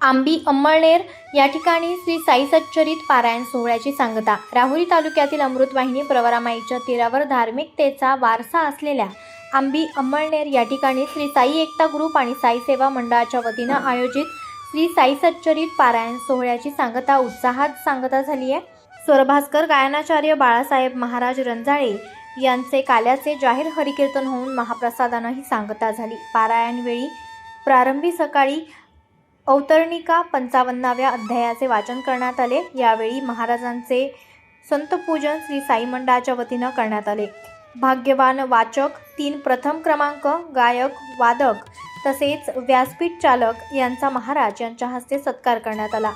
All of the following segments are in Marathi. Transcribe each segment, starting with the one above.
आंबी अंमळनेर या ठिकाणी श्री साई सच्चरित पारायण सोहळ्याची सांगता. राहुरी तालुक्यातील अमृतवाहिनी प्रवरामाईच्या तीरावर धार्मिकतेचा वारसा असलेल्या आंबी अंमळनेर या ठिकाणी श्री साई एकता ग्रुप आणि साई सेवा मंडळाच्या वतीनं आयोजित श्री साई सच्चरित पारायण सोहळ्याची सांगता उत्साहात सांगता झाली आहे स्वरभास्कर गायनाचार्य बाळासाहेब महाराज रंजाळे यांचे काल्याचे जाहीर हरिकीर्तन होऊन महाप्रसादानं ही सांगता झाली. पारायणवेळी प्रारंभी सकाळी अवतरणिका पंचावन्नाव्या अध्यायाचे वाचन करण्यात आले. यावेळी महाराजांचे संतपूजन श्री साई मंडळाच्या वतीनं करण्यात आले. भाग्यवान वाचक तीन प्रथम क्रमांक गायक वादक तसेच व्यासपीठ चालक यांचा महाराज यांच्या हस्ते सत्कार करण्यात आला.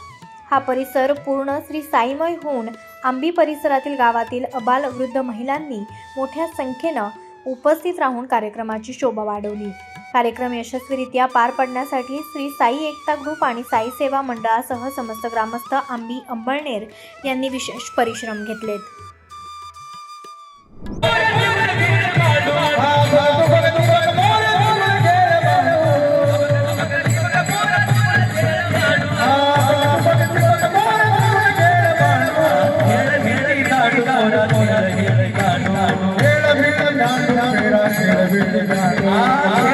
हा परिसर पूर्ण श्री साईमय होऊन आंबी परिसरातील गावातील अबाल वृद्ध महिलांनी मोठ्या संख्येनं उपस्थित राहून कार्यक्रमाची शोभा वाढवली. कार्यक्रम यशस्वीरित्या पार पडण्यासाठी श्री साई एकता ग्रुप आणि साई सेवा मंडळासह समस्त ग्रामस्थ आंबी अंबळनेर यांनी विशेष परिश्रम घेतलेत. ¡Ah!